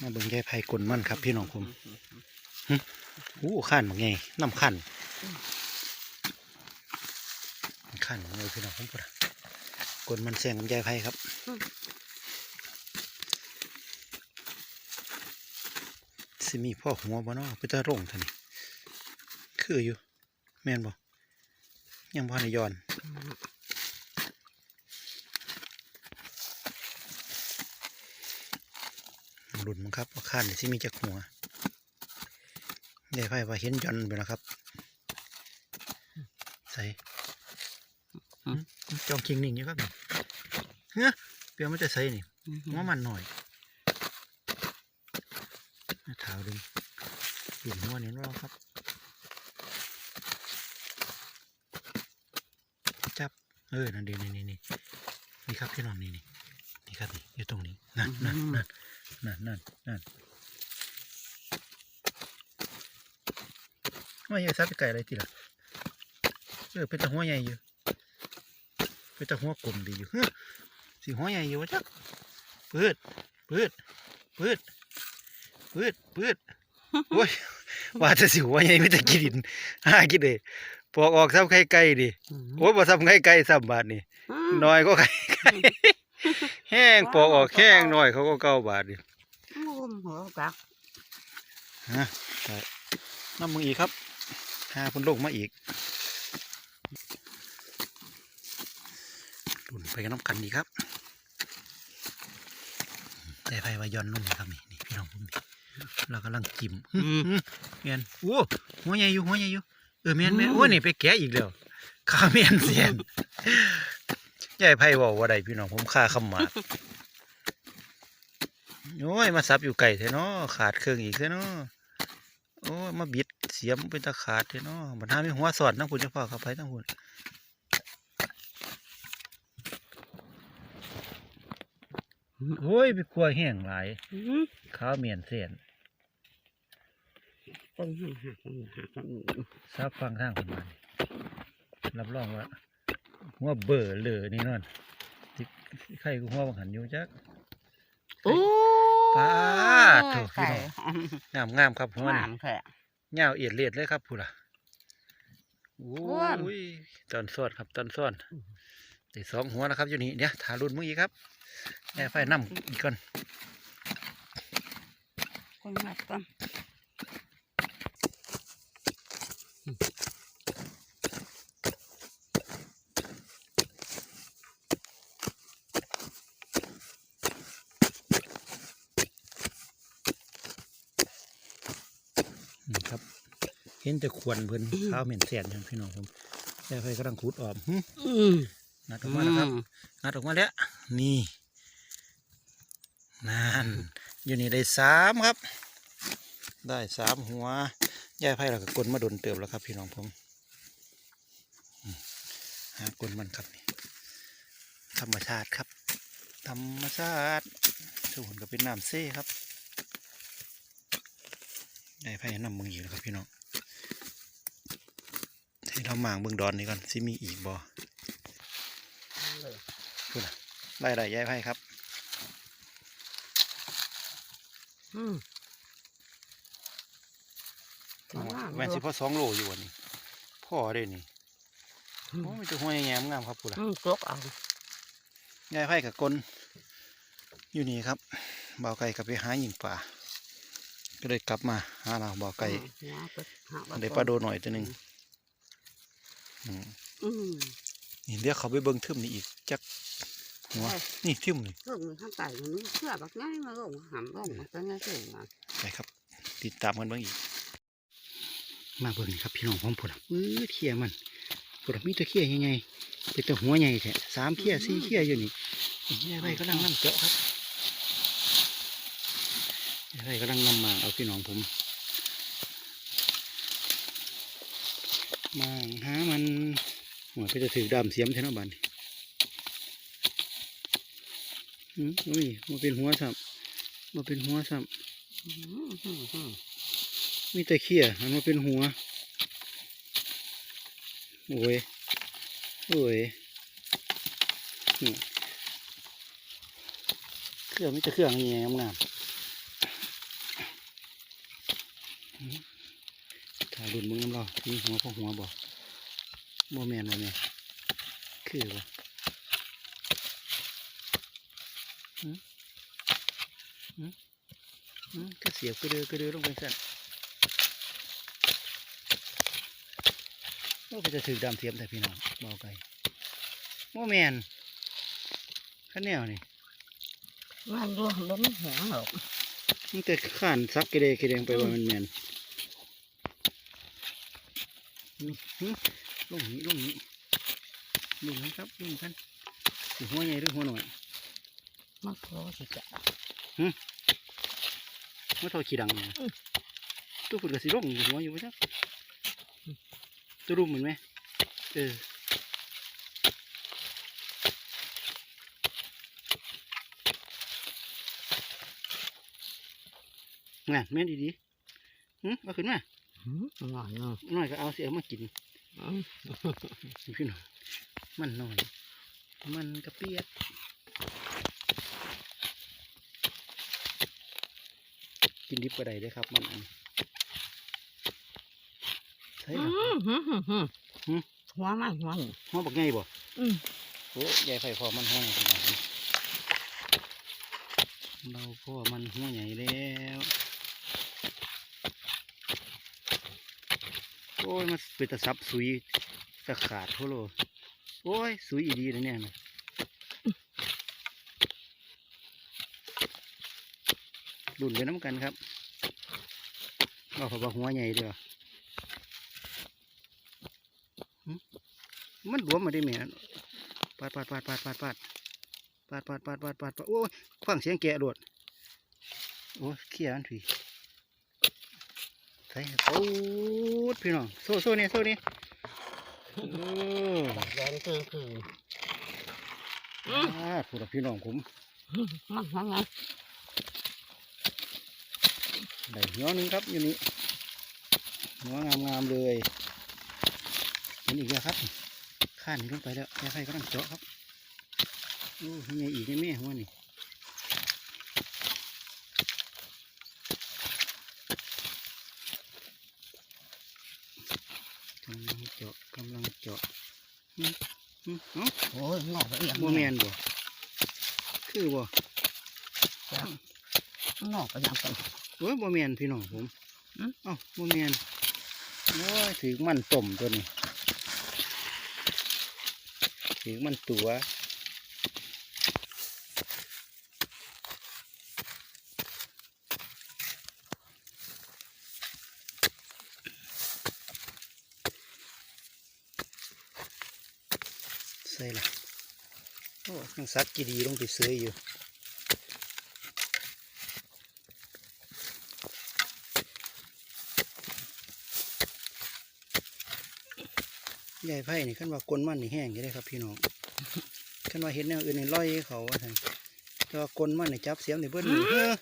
มาเบิ่งยายไผ่กลมันครับ พี่น้องผมโอ้ขันบางไงน้ำขันขันเลยพี่น้องผมพูดอะกลมันแซงกับยายไผ่ครับสิมีพ่อหัวบ่เนาะไปตะร่งท่านี่คืออยู่ แม่นบ่ยังพ่ในย้อน หลุนมั้งครับว่าข้านนี่สิมีจักหัวได้ไพ่ว่าเห็นยอนไปแล้วครับ ใส่หึจองคิงนิ่งอยู่ครับนี่เฮ้ยเปียวมันจะใส่นี่หัวมันหน่อยมาถาวดึงหลุนหัวนี่รอครับ จับ เออนั่นดีนี่นี่นี่นี่ครับพี่น้องนี่นี่ นี่ครับนี่อยู่ตรงนี้นั่นนั่นนั่นนั่นนั่นนั่นว่าใหญ่ซับไปไก่อะไรทีละเออเป็นตะหัวใหญ่อยู่เป็นตะหัวกลมดีอยู่เฮ้ยสีหัวใหญ่อยู่วะจ๊ะปืดปืดปืดปืดปืดโอ้ยว่าจะสิหัวใหญ่ไม่แต่กินดินหากินเลยปอกออกซ้ำไข่ไก่ดิโอ้ยบ่ซ้ำไข่ไก่ซ้ำบาทนี่น้อยก็ไข่ไก่ แห้งปอกออกแห้งน้อยเขาก็เก้าบาทดิงมหัวกักฮะใช่น้ำมึงอีกครับหาคนลงมาอีกดุนไปกันน้ำกันดีครับแต่ไฟวายอนนุ่มครับนี่นี่พี่น้องผมนี่เรากำลังจิ้มหึหึเมียนโอ้หัวใหญ่อยู่หัวใหญ่อยู่เออเมียนเมียนโอ้นี่ไปแกะอีกแล้วขาเมียนเสียน ยายไพ่บอกว่าใดพี่น้องผมค่าคำหมากโอ้ยมาซับอยู่ไก่เถอะเนาะขาดเครื่องอีกเถอะเนาะโอ้ยมาบิดเสียมเป็นตะขาดเถอะเนาะบัดหามีหัวสอดทั้งคุณเจ้าพ่อเข้าไปทั้งคุณโอ้ยไปกลัวแห้งหลายข้าวเมียนเสียนต้นหักหักหักหักซับฟังทางคนมานี่รับรองว่า หัวเบอร์เลยนี่นอนที่ใครกูหัวบังหันอยู่จักโอ้ปาดโถพี่ไก่น้องงามงามครับหัวหนี่วานแค่เงาวเอียดเลียดเลยครับพูล่ะโอ้อ้วนยตอนซ้อนครับตอนซ้อนตีสองหัวนะครับอยู่นี่เดี๋ยวถารุ่นมึงอีกครับแอร์ไฟน้ำอีกก่อนคนหักก่อนนี่ เห็นแต่ควนเพิ่นข้าวเหม็นแสนจังพี่น้องผมแอร์ไฟกำลังขูดออกหึอืมนัดออกมาแล้วครับนัดออกมาแล้ว นี่นั่นอยู่นี่ได้สามครับ ได้สามหัวยายไพ่เราก็กลนมาโดนเติบแล้วครับ พี่น้องผมอืมหากลมันครับนี่ธรรมชาติครับ ธรรมชาติส่วนก็เป็นน้ำเซ่ครับยายไพ่นำมึงอยู่นะครับพี่น้องให้ เราหมางเบิ่งดอนนี่ก่อนสิมีอีกบ่พูดนะไล่ไล่ย้ายไพ่ครับอืมอ๋อแม่นสิพ่อสองโลอยู่วันนี้พ่อเด้นี่โอ้ยจะห้วยแง่งามครับพูดละอืมตกเอาย้ายไพ่กับกลอยู่นี่ครับบ่าวไก่กลับไปหาหญิงป่าก็เลยกลับมาหาเราบ่าวไก่หัวไปหักได้ปลาโดหน่อยตัวหนึ่งอืมอืม นี่เดี๋ยวเขาไปเบิ่งทึมนี่อีกจักหัวนี่ทึมนี่ลงในข้างใต้มันเชื่อบักง่ายมาลงหันลงมาตั้งแต่เช้ามาไปครับ ติดตามกันเบิ่งอีก มาเบิ่งนี่ครับพี่น้องผมพูดอะอื้อเขี้ยมันพูดอะมีแตะเขี้ยใหญ่ๆเป็นแตะหัวใหญ่แท้สามเขี้ยสี่เขี้ยอยู่นี่ยายไพ่กำลังนำเจาะครับยายไพ่กำลังนำมาเอาพี่น้องผม มาหามันหัวก็จะถือดามเสียมแทนเอาบันอืมโอ้ยมาเป็นหัวซ้ำมาเป็นหัวซ้อืมอืมอืมำมีแต่เขี้ยมันมาเป็นหัว โอ้ย โอ้ยเครื่องมีแต่เครื่องนี่งามงาม ถ่ายรุ่นมึงน้ำรามีหัวพอหัวบ่บ่แมนบ่แม่นคือบ่หืมหืมหืมก็เสียบก็เดือกระเดือลงไปสั่นโอ้ก็จะถือดำเทียมแต่พี่น้องเบาไกลบ่แมนขันแนวนี่มันรวมบ่มีหัวหรอกมันแต่ข้านซักกระเดกระเดงไปว่ามันแม่นนี่หืม ลงนี้ลงนี้ลงนี้ครับลงกันสิหัวใหญ่หรือหัวหน่อยมันพอสิจะว่าทอขี้ดังเนี่ยตัวคุณก็สิร่องอยู่หัวอยู่ปะจ๊ะตัวรูปเหมือนไหมเออน่ะแม่นดีๆหึเอาขึ้นมา หืมหน่อยเนาะหน่อยก็เอาเสียมากินอืมพี่น้องมันหน่อย มันกระเปียกกินดิบก็ได้เด้อครับมันอันใช่อืหรอมหืมหืมหืมหืมหัวมันหัวนี่ห้องบักไงบ่อืมโอ้ยายไฟพอมันห้องพี่น้องเราพ่อมันหัวใหญ่แล้ว โอ้ย มันเป็นตะซับสุยตะขาดโทโลโอ้ย สุยอีดีนะเนี่ยนะดุนไปน้ำกันครับเอาขาบอกหัวใหญ่เด้อหึมันรวมมาได้ไหมปาดปาดปาดปาดปาดปาดปาดปาดปาดปาดปาดปาดโอ้ยฟังเสียงแกะโดดโอ้ยเขี้ยนผี ใส่โอ้ยพี่น้องโซ่โซ่เนี่ยโซ่เนี่ยโอ้แดงคือคืออืมอ่าพูดกับพี่น้องผมมันหัวไงได้หัวหนึงครับอยู่นี่หัวงามๆเลยเห็นอีกแล้วครับข้านลงไปแล้วแค่ไฟก็ต้องเจาะครับโอ้ยใหญ่อีกนี่แม่หัวนี่กำลังเจาะกำลังเจาะอืมอืมเอ้า โอ้ยงอกไปอย่าง บ่แม นบ่คือบ่งอกไปอย่างกันโอ้ยบ่แมนพี่น้องผมอืมเอ้าบ่แมนโอ้ยถือมันต้มตัวนี้ถือมันตัวใส่ละ โอ้ยังสัตว์กีดีลงไปเสยอยู่ใหญ่ไผ่นี่ขั้นว่ากลนมันนี่แห้งอยู่ได้ครับพี่น้องขั้นว่าเห็ดแนวอื่นนี่ลอยเขาว่าท่นแต่ว่ากลนมันนี่จับเสียมนี่เบิ้ลนี่เฮ้อ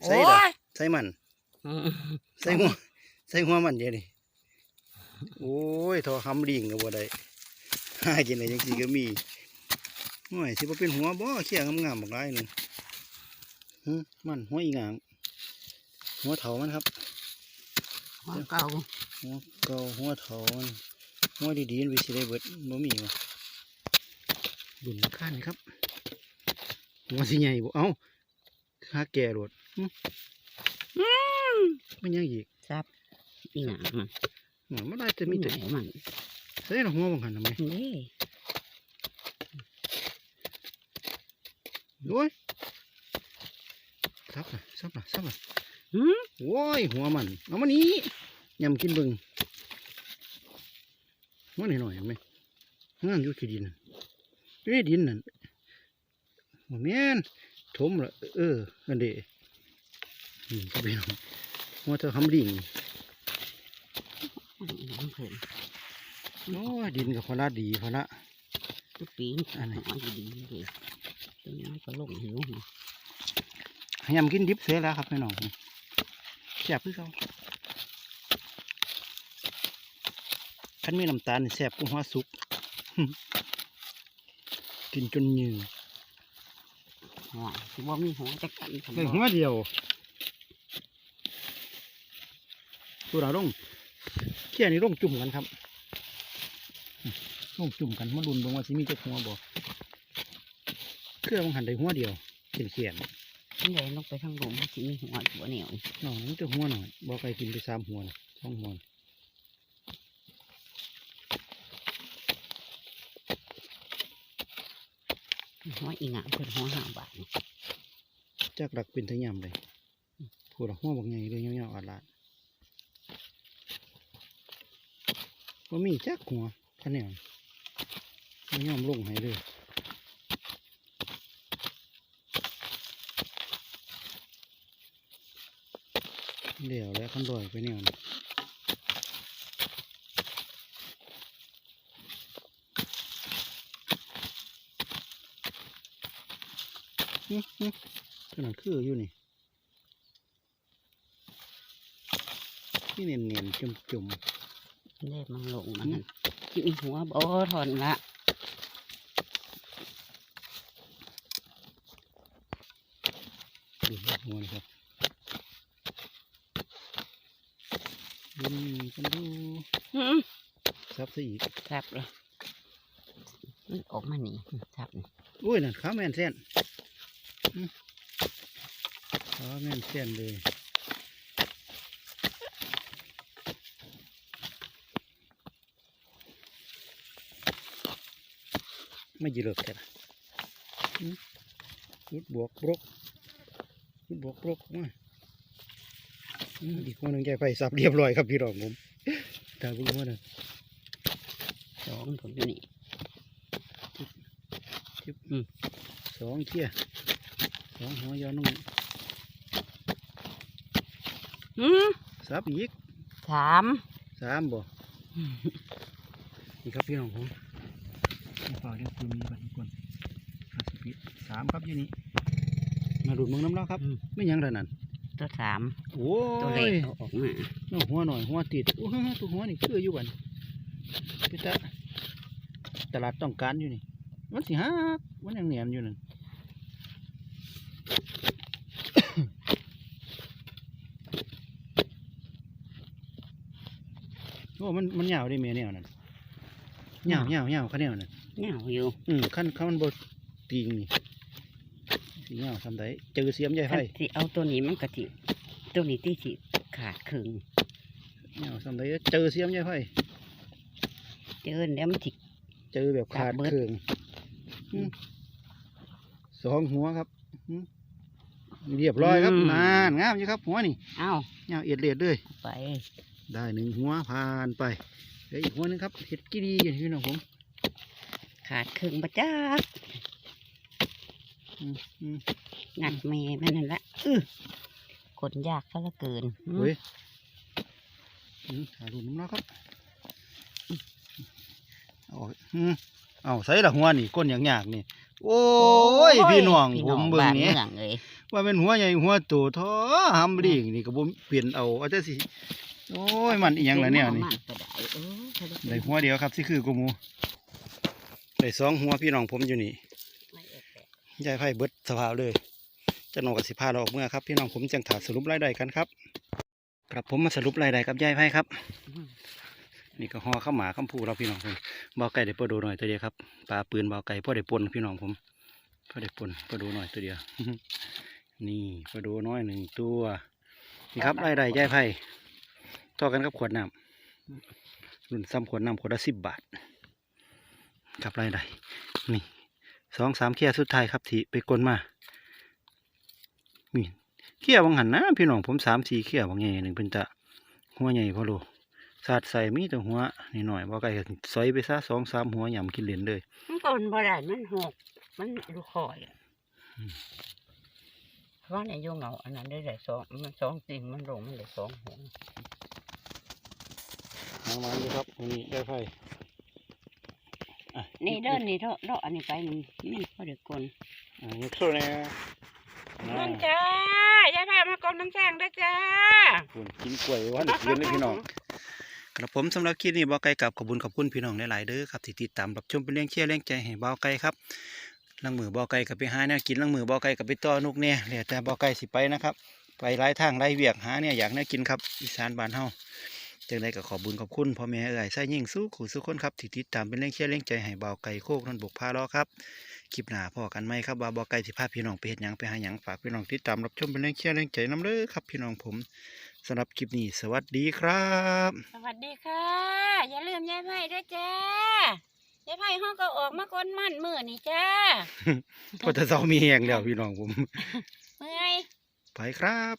โอ้ใส่ละยใส่มันอืมใส่หัวใส่หัวมันเดี๋ยวนี้โอ้ยทอคำลิงก็บ่ได้หากินอะไรยังสิก็มี ห่วยสิบ่เป็นหัวบ่เขี้ยงามๆบักหลายหนึงหึมันหัวอีหงางหัวเถามันครับหัวเก่าหัวเก่าหัวเถามันหัวดีๆมันไปสิได้เบิดบ่มีวะดุนข้านครับหัวสิใหญ่บ่เอ้าหาแก่โลดหึมันยังอีกซับอีหนังมันหัวมันได้แต่มีแต่ไหนมันใส่ละหัวบังหันทำไมนี่ โอ้ยซับละซับละซับละหืมโอ้ยหัวมัน เอามานี้ยำกินเบิ่งหัวหน่อยๆเห็นไหมนั่นอยู่ขี้ดินนั่นอยู่ในดินนั่นบ่แม่นถมละเอออันเดนี่ก็เป็นหัวเธอคำดิ่งมันเพิ่นโอ้ยดินกับพละดีพละทุกปีนอันไหนหัวดีๆเลยตัวนี้มันก็ลงหิวหัวยำกินดิบเสียแล้วครับพี่น้องแซ่บคือเขาคันมีน้ำตาลนี่แซ่บกว่าหัวสุก กินจนยืนหัวสิว่ามีหัวจะกันทำได้บ่หัวเดียวตัวเราลงเขี้ยนี่ลงจุ่มกันครับอืมลงจุ่มกันมาลุ้นเบิ่งว่าสิมีจักหัวบ่เครื่องมันหันได้หัวเดียวเขียนเขียน มันเลยลงไปทางหลุมมันสิมีหัวหัวเหนียวๆน้องมันจะหัวหน่อยบ่ไก่กินไปสามหัวน่ะสองหัวน่ะหัวอีหงามเป็นหัวหางบาทนี่จักดักเป็นทะยามเลยพูดหัวบักใหญ่เลยเงี้ยวๆอาดลาดว่ามีจักหัวคะแนนไม่ยอมลงให้เลย เดี๋ยวแล้วขันดอยไปเนี่ยนะอื้อหือขนาดคืออยู่นี่นี่เนียนๆจุ่มเล่มันลงมันนั่นสิมีหัวบ่ทอนละๆดูหัวนะครับ ดูกันดูหืมซับซะอีกครับเลยมันออกมานี่ครับนี่อุ้ยนั่นขาแม่นเส้นอื้อขาแม่นเส้นเลยไม่ยีเลิกแค่ละอื้อยุดบวกบรกยุดบวกบรกมา อื้ออีกคนหนึ่งใจไฟสับเรียบร้อยครับพี่รองผมตาบุ้งว่าน่ะสองผมอยู่นี่สองเที่ยสองหัวยาวนุ่งหืมสับอีกสามสามบ่นี่ครับพี่น้องผมมาฝากเรียกคุณมีบัตรคนห้าสิบปีสามครับอยู่นี่มาดูดมึงน้ำแล้วครับ ไม่หยังแล้วนั่น ตัวสามโอ้ตัวเล็ยกเอาออกมาน้องหัวหน่อยหัวติดโอ้ยตัวหัวนี่คืออยู่บันพี่ตาตลาดต้องการอยู่นี่มันสิฮักมันยังเหนียนอยู่นั่นโอ้มันมันยาวได้เมียแนวนั่นยาวยาวยาวเขาแนวนั่นเหงาอยู่อืมขั้นเขามันบดตีงนี่ สีเงาทำได้เจอเสียมใหญ่ไฟคันสิเอาตัวนี้มันกะทิตัวนี้ที่สิขาดครึ่งเงาทำได้เจอเสียมใหญ่ไฟเจอแล้วมันสิเจอแบบขาดขาดเบิดเครื่องอืมสองหัวครับอืมเรียบร้อยครับนานงามอยู่ครับ หัวนี่เอ้าเงาเอียดเลียดเลยไป ได้หนึ่งหัวผ่านไปเดี๋ยวอีกหัวหนึงครับเห็ดกี้ดีอย่างที่น้องผมขาดครึ่งบะจักอืมอืม งัดแม่มันนั่นละอื้อกดยากซะเหลือเกินอืมเฮ้ยอืมถ่ายรูปน้ำแล้วครับเอาออกอืมเอาใส่ละหัวนี่ก้นอย่างยากนี่โอ้ยพี่น้องผมเบิ่งบ้านนี้เมืองเลยว่าเป็นหัวใหญ่หัวโตท้อหำลิงนี่ก็บ่เปลี่ยนเอาเอาแต่สิโอ้ยมันอีหยังล่ะเนี่ยนี่มัก็ได้เออถ้าได้ได้หัวเดียวครับสิคือกูหมูได้สองหัวพี่น้องผมอยู่นี่ไม่เอกแปะ ยายไผ่เบิดสภาพเลยจะนองกับสิพาเราออกเมื่อครับพี่น้องผมจังถาสรุปรายได้กันครับครับผมมาสรุปรายได้กับยายไผ่ครับ นี่ก็ห่อข้าวหมาข้าวผูเราพี่น้องผมเบาไก่ได้ปลาดูหน่อยตัวเดียวครับปลาปืนบาไก่พ่อได้ปนพี่น้องผมพ่อได้ปนปลาดูหน่อยตัวเดียวนี่ปลาดูน้อยหนึ่งตัวนี่ครับรายได้ยายไผ่ต่อกันกับขวดน้ำรุ่นซ้ำขวดน้ำขวดละสิบบาทครับรายได้นี่ สองสามเคียสุดท้ายครับที่ไปกลนมานี่เคียบางหันนะพี่น้องผมสามสี่เคียบางใหญ่หนึ่งเป็นตะหัวใหญ่พอโลสาดใส่มีแต่หัวนี่หน่อยบ่ไก่ก็ซอยไปซะสองสามหัวหยำกินเหรียญเลยมันก็มันบ่ได้มันหกมันดูคอยอะอืมเพราะในโยงเหงาอันนั้นได้ได้สองมันสองจริงมันลงมันได้สองหัวทางมาอยู่ครับนี่ได้ไฟอะ นี่เดินนี่เถอะเลาะอันนี้ไปนี่นี่พอเด็กคนอะยกโซ่แน่นั่นจ้ายายพามากองน้ำแซงด้วยจ้าคุณกินกล้วยวันเย็นเลยพี่น้องครับผมสำหรับคลิปนี้บ่าวไก่กับขอบคุณขอบคุณพี่น้องหลายๆเด้อครับที่ติดตามรับชมเป็นเลี้ยงเชียร์เลี้ยงใจให้บ่าวไก่ครับลังมือบ่าวไก่กับไปหาแนวกินลังมือบ่าวไก่กับไปต่อนกเนี่ยแล้วแต่บ่าวไก่สิไปนะครับ ไปหลายทางหลายเวียกหาเนี่ยอยากแน่กินครับอีสานบ้านเฮา จังไดก็ขอบุญขอบคุณพ่อแม่เอ่ยใส่ยิ่งสู้ขู่สู้คนครับที่ติดตามเป็นแรงเชียร์แรงใจให้เบาไก่โคกนั่นบกพาล้อครับคลิปหน้าพอกันไหมครับว่าเบาไก่สิพาพี่น้องไปเฮ็ดหยังไปหาหยังฝากพี่น้องติดตามรับชมเป็นแรงเชียร์แรงใจน้ำเด้อครับพี่น้องผมสำหรับคลิปนี้สวัสดีครับ สวัสดีค่ะ อย่าลืมยายไผ่ด้วยจ้ายายไผ่ห้องก็ออกมาก้นมันมือนี่จ้าพอจะเศร้ามีแหงแล้วพี่น้องผมเมื่อยไปครับ